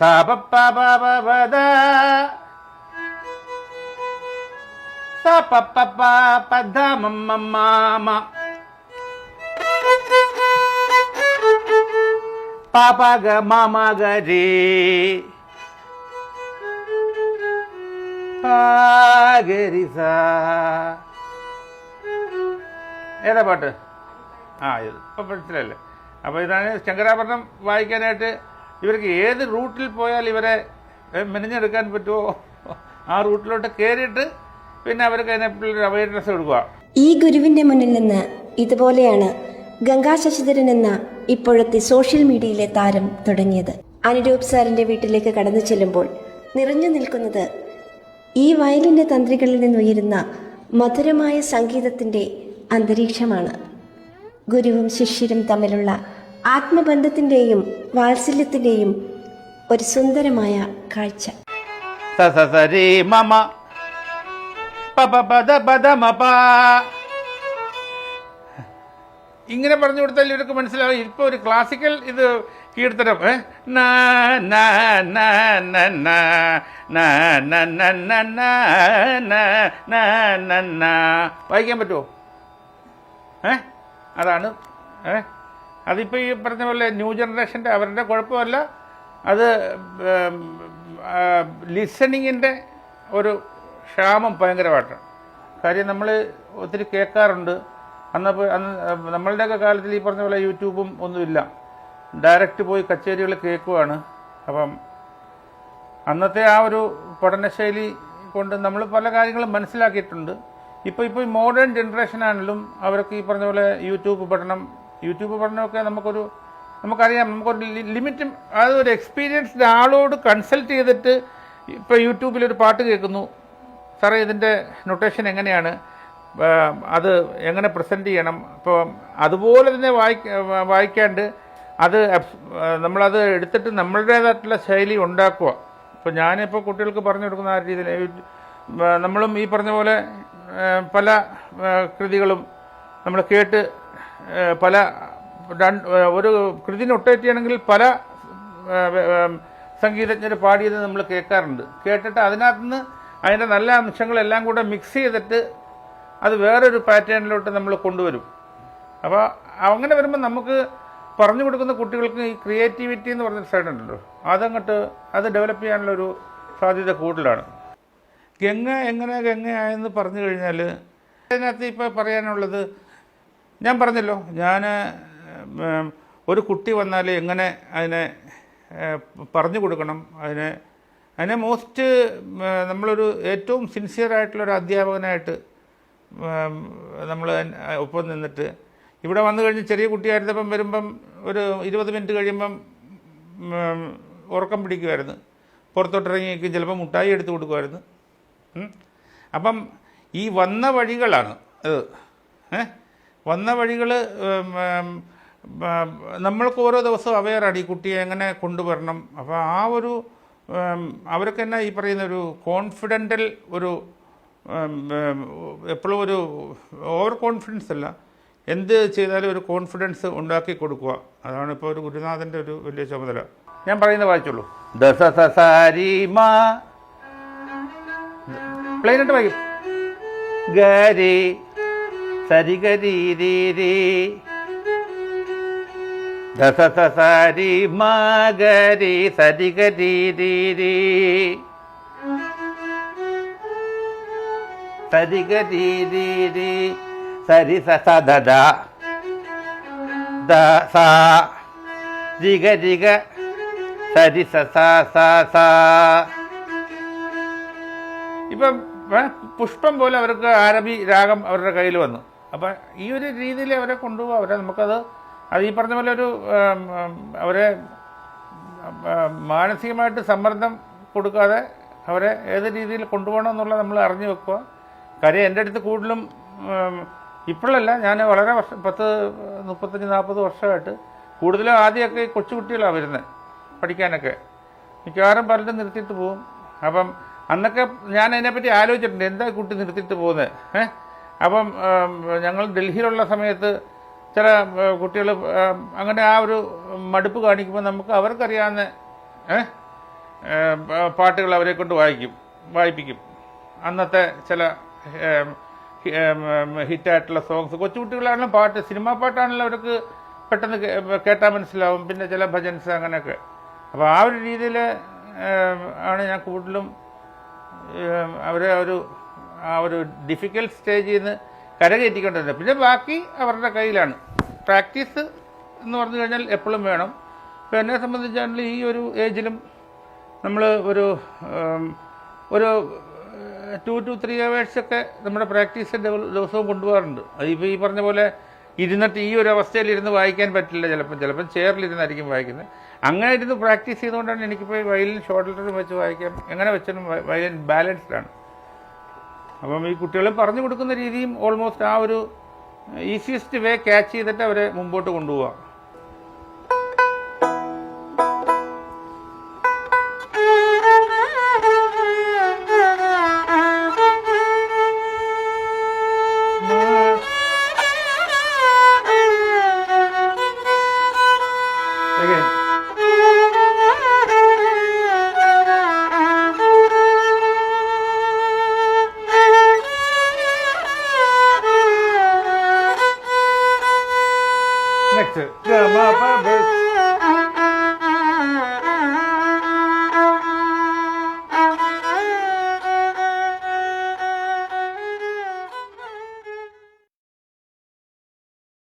സപപ്പപദ സപപ്പപദ മമ്മ പാപഗ മാമഗ രേ പാഗരിസ ഏതാ പാട്ട് ആ ഇത് ഇപ്പം മനസ്സിലല്ലേ അപ്പോൾ ഇതാണ് ശങ്കരാഭരണം വായിക്കാനായിട്ട് ഇവർക്ക് ഏത് റൂട്ടിൽ പോയാൽ ഇവരെ മെനഞ്ഞെടുക്കാൻ പറ്റുമോ? ആ റൂട്ടിലോട്ട് കയറിയിട്ട് പിന്നെ അവർക്ക് അതിനെപ്പറ്റി അവയർനെസ് കൊടുക്കുക. ഈ ഗുരുവിന്റെ മുന്നിൽ നിന്ന് ഇതുപോലെയാണ് ഗംഗാ ശശിധരൻ എന്ന ഇപ്പോഴത്തെ സോഷ്യൽ മീഡിയയിലെ താരം തുടങ്ങിയത്. അനുരൂപ് സാറിന്റെ വീട്ടിലേക്ക് കടന്നു ചെല്ലുമ്പോൾ നിറഞ്ഞു നിൽക്കുന്നത് ഈ വയലിന്റെ തന്ത്രികളിൽ നിന്നുയരുന്ന മധുരമായ സംഗീതത്തിന്റെ അന്തരീക്ഷമാണ്. ഗുരുവും ശിഷ്യരും തമ്മിലുള്ള ആത്മബന്ധത്തിന്റെയും വാത്സല്യത്തിന്റെയും ഒരു സുന്ദരമായ കാഴ്ച ഇങ്ങനെ പറഞ്ഞു കൊടുത്താൽ ഇവർക്ക് മനസ്സിലാവും ഇപ്പൊ ഒരു ക്ലാസിക്കൽ ഇത് കീർത്തനം വായിക്കാൻ പറ്റുമോ ഏ അതാണ് ഏ അതിപ്പോൾ ഈ പറഞ്ഞ പോലെ ന്യൂ ജനറേഷന്റെ അവരുടെ കുഴപ്പമല്ല. അത് ലിസണിങ്ങിന്റെ ഒരു ക്ഷാമം ഭയങ്കരമായിട്ടാണ്. കാര്യം നമ്മൾ ഒത്തിരി കേൾക്കാറുണ്ട്. അന്നപ്പോൾ അന്ന് നമ്മളുടെയൊക്കെ കാലത്തിൽ ഈ പറഞ്ഞ പോലെ യൂട്യൂബും ഒന്നുമില്ല. ഡയറക്റ്റ് പോയി കച്ചേരികൾ കേൾക്കുവാണ്. അപ്പം അന്നത്തെ ആ ഒരു പഠനശൈലി കൊണ്ട് നമ്മൾ പല കാര്യങ്ങളും മനസ്സിലാക്കിയിട്ടുണ്ട്. ഇപ്പോൾ ഇപ്പോൾ മോഡേൺ ജനറേഷനാണെങ്കിലും അവർക്ക് ഈ പറഞ്ഞ പോലെ യൂട്യൂബ് പഠനം യൂട്യൂബ് പഠനമൊക്കെ നമുക്കൊരു നമുക്കറിയാം നമുക്കൊരു ലിമിറ്റ് അതൊരു എക്സ്പീരിയൻസ്ഡ് ആളോട് കൺസൾട്ട് ചെയ്തിട്ട് ഇപ്പോൾ യൂട്യൂബിലൊരു പാട്ട് കേൾക്കുന്നു. സാറേ ഇതിന്റെ നൊട്ടേഷൻ എങ്ങനെയാണ്? അത് എങ്ങനെ പ്രസന്റ് ചെയ്യണം? ഇപ്പോൾ അതുപോലെ തന്നെ വായിക്ക വായിക്കാണ്ട് അത് നമ്മളത് എടുത്തിട്ട് നമ്മളുടേതായിട്ടുള്ള ശൈലി ഉണ്ടാക്കുക. ഇപ്പോൾ ഞാനിപ്പോൾ കുട്ടികൾക്ക് പറഞ്ഞു കൊടുക്കുന്ന ആ രീതിയിൽ നമ്മളും ഈ പറഞ്ഞ പോലെ പല കൃതികളും നമ്മൾ കേട്ട് പല ഒരു കൃതി നൊട്ടേറ്റ് പല സംഗീതജ്ഞർ പാടിയത് നമ്മൾ കേൾക്കാറുണ്ട്. കേട്ടിട്ട് അതിനകത്തുനിന്ന് അതിന്റെ നല്ല അംശങ്ങളെല്ലാം കൂടെ മിക്സ് ചെയ്തിട്ട് അത് വേറൊരു പാറ്റേണിലോട്ട് നമ്മൾ കൊണ്ടുവരും. അപ്പോൾ അങ്ങനെ വരുമ്പോൾ നമുക്ക് പറഞ്ഞു കൊടുക്കുന്ന കുട്ടികൾക്ക് ഈ ക്രിയേറ്റിവിറ്റി എന്ന് പറഞ്ഞൊരു സൈഡ് ഉണ്ടല്ലോ. അതങ്ങോട്ട് അത് ഡെവലപ്പ് ചെയ്യാനുള്ള ഒരു സാധ്യത കൂടുതലാണ്. ഗംഗ എങ്ങനെ ഗംഗയായെന്ന് പറഞ്ഞു കഴിഞ്ഞാൽ അതിനകത്ത് ഇപ്പോൾ പറയാനുള്ളത് ഞാൻ പറഞ്ഞല്ലോ ഞാൻ ഒരു കുട്ടി വന്നാൽ എങ്ങനെ അതിനെ പറഞ്ഞു കൊടുക്കണം അതിനെ അതിനെ മോസ്റ്റ് നമ്മളൊരു ഏറ്റവും സിൻസിയർ ആയിട്ടുള്ള ഒരു അധ്യാപകനായിട്ട് നമ്മൾ ഒപ്പം നിന്നിട്ട് ഇവിടെ വന്നു കഴിഞ്ഞ് ചെറിയ കുട്ടിയായിരുന്നപ്പം വരുമ്പം ഒരു ഇരുപത് മിനിറ്റ് കഴിയുമ്പം ഉറക്കം പിടിക്കുമായിരുന്നു പുറത്തോട്ടിറങ്ങി ചിലപ്പോൾ മുട്ടായി എടുത്ത് കൊടുക്കുമായിരുന്നു അപ്പം ഈ വന്ന വഴികളാണ് അത് ഏ വന്ന വഴികൾ നമ്മൾക്ക് ഓരോ ദിവസവും അവയർ ഈ കുട്ടിയെ എങ്ങനെ കൊണ്ടുവരണം. അപ്പോൾ ആ ഒരു അവർക്ക് തന്നെ ഈ പറയുന്ന ഒരു കോൺഫിഡന്റൽ ഒരു എപ്പോഴും ഒരു ഓവർ കോൺഫിഡൻസ് അല്ല. എന്ത് ചെയ്താലും ഒരു കോൺഫിഡൻസ് ഉണ്ടാക്കി കൊടുക്കുക. അതാണ് ഇപ്പോൾ ഒരു ഗുരുനാഥന്റെ ഒരു വലിയ ചുമതല. ഞാൻ പറയുന്നത് വായിച്ചോളൂ. പ്ലെയിനായിട്ട് വായിക്കും. ഗരി സരിഗരീരീ. ദസ സസാരി മാഗരി സരിഗരീരീരി. സരിഗരീരീരി. സരി സസ ദ സിഗ ജിഗ സരി ഇപ്പം പുഷ്പം പോലെ അവർക്ക് അരബി രാഗം അവരുടെ കയ്യിൽ വന്നു. അപ്പം ഈ ഒരു രീതിയിൽ അവരെ കൊണ്ടുപോകുക അവരെ നമുക്കത് അത് ഈ പറഞ്ഞ പോലെ ഒരു അവരെ മാനസികമായിട്ട് സമ്മർദ്ദം കൊടുക്കാതെ അവരെ ഏത് രീതിയിൽ കൊണ്ടുപോകണം എന്നുള്ളത് നമ്മൾ അറിഞ്ഞു വെക്കുക. കാര്യം എന്റെ അടുത്ത് കൂടുതലും ഇപ്പോഴല്ല ഞാൻ വളരെ വർഷം പത്ത് മുപ്പത്തഞ്ച് നാൽപ്പത് വർഷമായിട്ട് കൂടുതലും ആദ്യമൊക്കെ ഈ കൊച്ചുകുട്ടികളാണ് വരുന്നത് പഠിക്കാനൊക്കെ. മിക്കവാറും പലരും നിർത്തിയിട്ട് പോകും. അപ്പം അന്നൊക്കെ ഞാൻ അതിനെപ്പറ്റി ആലോചിച്ചിട്ടുണ്ട് എന്താ കുട്ടി നിർത്തിയിട്ട് പോകുന്നത്? ഏഹ് അപ്പം ഞങ്ങൾ ഡൽഹിയിലുള്ള സമയത്ത് ചില കുട്ടികൾ അങ്ങനെ ആ ഒരു മടുപ്പ് കാണിക്കുമ്പോൾ നമുക്ക് അവർക്കറിയാവുന്ന പാട്ടുകൾ അവരെ കൊണ്ട് വായിക്കും വായിപ്പിക്കും. അന്നത്തെ ചില ഹിറ്റായിട്ടുള്ള സോങ്സ്. കൊച്ചുകുട്ടികളാണെങ്കിലും പാട്ട് സിനിമാ പാട്ടാണെങ്കിലും അവർക്ക് പെട്ടെന്ന് കേട്ടാൽ മനസ്സിലാവും. പിന്നെ ചില ഭജൻസ് അങ്ങനെയൊക്കെ. അപ്പോൾ ആ ഒരു രീതിയിൽ ആണ് ഞാൻ കൂടുതലും അവരെ ഒരു ആ ഒരു ഡിഫിക്കൽട്ട് സ്റ്റേജിൽ നിന്ന് കരകയറ്റിക്കൊണ്ടിരുന്നത്. പിന്നെ ബാക്കി അവരുടെ കയ്യിലാണ്. പ്രാക്ടീസ് എന്ന് പറഞ്ഞു കഴിഞ്ഞാൽ എപ്പോഴും വേണം. ഇപ്പോൾ എന്നെ സംബന്ധിച്ചാണെങ്കിൽ ഈ ഒരു ഏജിലും നമ്മൾ ഒരു ഒരു ടു ടു ത്രീ അവേഴ്സൊക്കെ നമ്മുടെ പ്രാക്ടീസ് ദിവസവും കൊണ്ടുപോകാറുണ്ട്. അതിപ്പോൾ ഈ പറഞ്ഞ പോലെ ഇരുന്നിട്ട് ഈ ഒരു അവസ്ഥയിൽ ഇരുന്ന് വായിക്കാൻ പറ്റില്ല ചിലപ്പം. ചിലപ്പം ചെയറിലിരുന്നായിരിക്കും വായിക്കുന്നത്. അങ്ങനെ ഇരുന്ന് പ്രാക്ടീസ് ചെയ്തുകൊണ്ടാണ് എനിക്കിപ്പോൾ വയലിൻ ഷോൾഡറിൽ വെച്ച് വായിക്കാം എങ്ങനെ വെച്ചാലും വയലിൻ ബാലൻസ്ഡാണ് അപ്പം ഈ കുട്ടികളെ പറഞ്ഞു കൊടുക്കുന്ന രീതിയും ഓൾമോസ്റ്റ് ആ ഒരു ഈസിയസ്റ്റ് വേ ക്യാച്ച് ചെയ്തിട്ട് അവരെ മുമ്പോട്ട് കൊണ്ടുപോകാം